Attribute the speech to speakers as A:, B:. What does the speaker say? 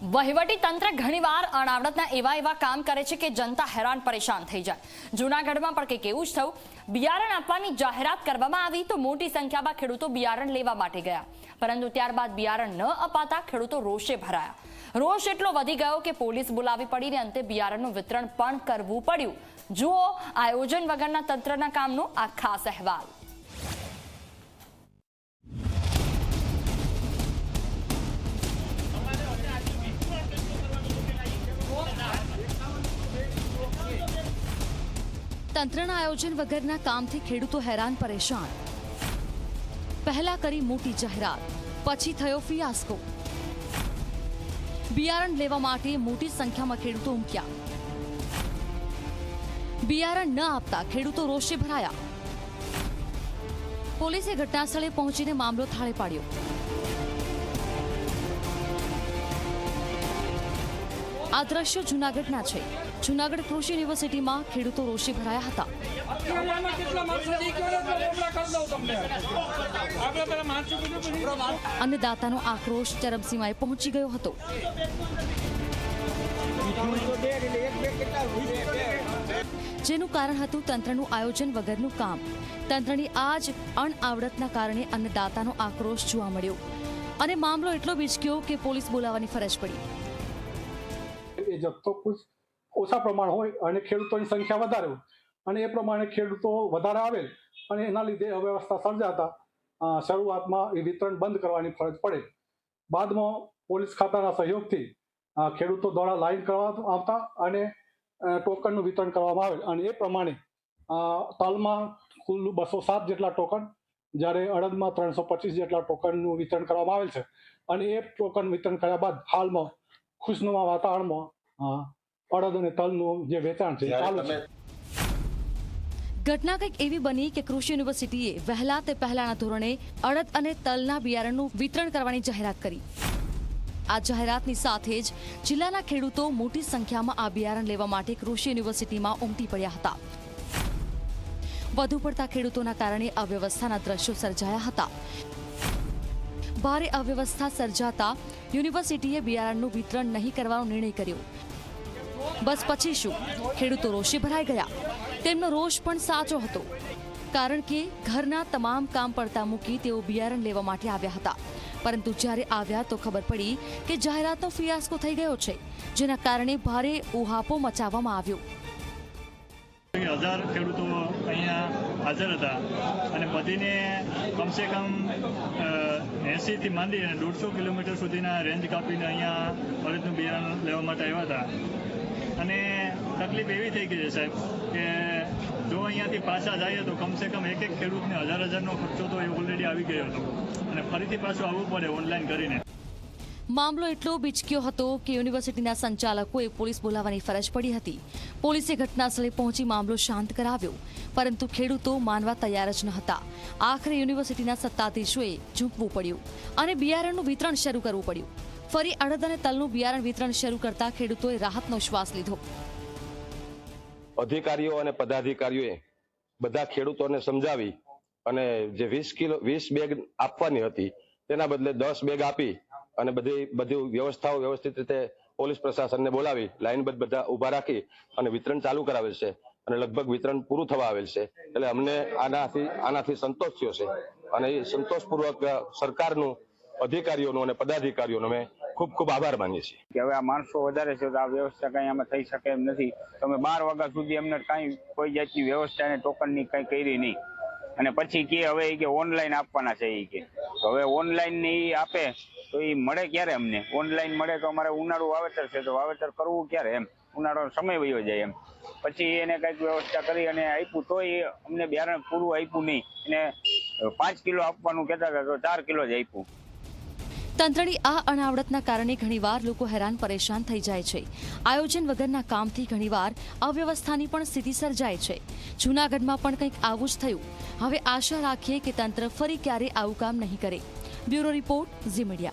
A: વહીવટી તંત્ર ઘણીવાર અણાવડતના એવા એવા કામ કરે છે કે જનતા હેરાન પરેશાન થઈ જાય. જૂનાગઢમાં પણ કંઈક એવું જ થયું. બિયારણ આપવાની જાહેરાત કરવામાં આવી તો મોટી સંખ્યામાં ખેડૂતો બિયારણ લેવા માટે ગયા. પરંતુ ત્યારબાદ બિયારણ ન અપાતા ખેડૂતો રોષે ભરાયા. રોષ એટલો વધી ગયો કે પોલીસ બોલાવી પડીને અંતે બિયારણનું વિતરણ પણ કરવું પડ્યું. જુઓ, આયોજન વગરના તંત્રના કામનો આ ખાસ અહેવાલ.
B: તંત્રના આયોજન વગરના કામથી ખેડૂતો હેરાન પરેશાન. પહેલા કરી મોટી જાહેરાત, પછી થયો ફિયાસ્કો. બિયારણ લેવા માટે મોટી સંખ્યામાં ખેડૂતો ઉમટ્યા બિયારણ ન આપતા ખેડૂતો રોષે ભરાયા. પોલીસે ઘટનાસ્થળે પહોંચીને મામલો થાળે પાડ્યો. આ દ્રશ્યો જૂનાગઢના છે. જૂનાગઢ કૃષિ યુનિવર્સિટીમાં ખેડૂતો રોષે ભરાયા હતા.
C: અને કેટલા માણસો છે? ઈ કહો ને તો બમણા કરી દઉં તમને. આપણે પેલા માણસો કીધું પછી.
B: અન્નદાતાનો આક્રોશ ચરમસીમાએ પહોંચી ગયો હતો. જેનું કારણ હતું તંત્રનું આયોજન વગરનું કામ. તંત્રની આ જ અણઆવડતના કારણે અન્નદાતાનો આક્રોશ જોવા મળ્યો. અને મામલો એટલો બીચક્યો કે પોલીસ બોલાવવાની ફરજ પડી.
D: જથ્થો ઓછા પ્રમાણ હોય અને ખેડૂતોની સંખ્યા વધારે હોય. અને એ પ્રમાણે ખેડૂતો વધારે આવેલ અને એના લીધે અવ્યવસ્થા સર્જાતા શરૂઆતમાં એ વિતરણ બંધ કરવાની ફરજ પડે. બાદમાં પોલીસ ખાતાના સહયોગથી ખેડૂતો દ્વારા લાઈન કરવા આવતા અને ટોકનનું વિતરણ કરવામાં આવેલ. અને એ પ્રમાણે તાલમાં કુલ બસો સાત જેટલા ટોકન, જ્યારે અડદમાં ત્રણસો પચીસ જેટલા ટોકનનું વિતરણ કરવામાં આવેલ છે. અને એ ટોકન વિતરણ કર્યા બાદ હાલમાં ખુશનુમા વાતાવરણમાં અડદ અને તલનું જે વેચાણ છે ચાલુ છે.
B: ઘટના કંઈક એવી બની કે કૃષિ યુનિવર્સિટીએ વહેલા તે પહેલાના ધોરણે અડદ અને તલના બિયારણનું વિતરણ કરવાની જાહેરાત કરી. આ જાહેરાતની સાથે જ જિલ્લાના ખેડૂતો મોટી સંખ્યામાં આ બિયારણ લેવા માટે કૃષિ યુનિવર્સિટીમાં ઉમટી પડ્યા હતા. વધુ પડતા ખેડૂતોના કારણે અવ્યવસ્થાના દ્રશ્યો સર્જાયા હતા. ભારે અવ્યવસ્થા સર્જાતા યુનિવર્સિટીએ બિયારણનું વિતરણ નહીં કરવાનો નિર્ણય કર્યો. બસ પછી શું? ખેડૂતો રોષે ભરાઈ ગયા. તેમનો રોષ પણ સાચો હતો. કારણ કે ઘરના તમામ કામ પડતા મૂકી તેઓ બિયારણ લેવા માટે આવ્યા હતા. પરંતુ જ્યારે આવ્યા તો ખબર પડી કે જાહેરાતનો ફિયાસ્કો થઈ ગયો છે, જેના કારણે ભારે ઉહાપો મચાવવામાં આવ્યો.
E: હજાર ખેડૂતો અહીંયા હાજર હતા અને બધીને કમસે કમ એંસીથી માંડી અને દોઢસો કિલોમીટર સુધીના રેન્જ કાપીને અહીંયા અડદનું બિયારણ લેવા માટે આવ્યા હતા. અને તકલીફ એવી થઈ ગઈ છે સાહેબ કે જો અહીંયાથી પાછા જઈએ તો કમસે કમ એક એક ખેડૂતને હજાર હજારનો ખર્ચો તો એ ઓલરેડી આવી ગયો હતો. અને ફરીથી પાછું આવવું પડે ઓનલાઈન કરીને.
B: મામલો એટલો બીચક્યો હતો કે યુનિવર્સિટીના સંચાલકોએ પોલીસ બોલાવવાની ફરજ પડી હતી. પોલીસે ઘટનાસ્થળે પહોંચી મામલો શાંત કરાવ્યો, પરંતુ ખેડૂતો માનવા તૈયાર જ ન હતા આખરે યુનિવર્સિટીના સત્તાધીશોએ ઝૂંકવું પડ્યું અને બિયારણનું વિતરણ શરૂ કરવું પડ્યું. ફરી અડદ અને તલનું બિયારણ વિતરણ શરૂ કરતા ખેડૂતોએ રાહતનો શ્વાસ લીધો.
F: અધિકારીઓ અને પદાધિકારીઓએ બધા ખેડૂતોને સમજાવી અને જે વીસ કિલો, વીસ બેગ આપવાની હતી, તેના બદલે દસ બેગ આપી અને બધી બધી વ્યવસ્થાઓ વ્યવસ્થિત રીતે પોલીસ પ્રશાસનને બોલાવી લાઇનબદ્ધ બધા ઊભા રાખી અને વિતરણ ચાલુ કરાવેલ છે. અને લગભગ વિતરણ પૂરું થવા આવેલ છે. એટલે અમને આનાથી આનાથી સંતોષ થયો છે. અને એ સંતોષપૂર્વક સરકારનું, અધિકારીઓનું અને પદાધિકારીઓનું અમે ખૂબ ખૂબ આભાર માનીએ છીએ.
G: કે હવે આ માણસો વધારે છે તો આ વ્યવસ્થા કઈ આમાં થઈ શકે એમ નથી. તમે બાર વાગ્યા સુધી એમને કઈ કોઈ જાતની વ્યવસ્થા અને ટોકનની કઈ કરી નહીં. અને પછી કે હવે કે ઓનલાઈન આપવાના છે એ કે. હવે ઓનલાઈનની આપે તો એ મળે ક્યારે અમને? ઓનલાઈન મળે તો અમારે ઉનાળુ વાવેતર છે તો વાવેતર કરવું ક્યારે એમ? ઉનાળો સમય વયો જાય એમ. પછી એને કંઈક વ્યવસ્થા કરી અને આપ્યું તો એ અમને બિયારણ પૂરું આપ્યું નહીં. એને પાંચ કિલો આપવાનું કહેતા હતા તો ચાર કિલો જ આપ્યું.
B: તંત્રની આ અનાવડતના કારણે ઘણીવાર લોકો હેરાન પરેશાન થઈ જાય છે. આયોજન વગરના કામથી ઘણીવાર અવ્યવસ્થાની પણ સ્થિતિ સર્જાય છે. જૂનાગઢમાં પણ કંઈક આવું જ થયું. હવે આશા રાખીએ કે તંત્ર ફરી ક્યારે આવું કામ નહીં કરે. Bureau report Zee media.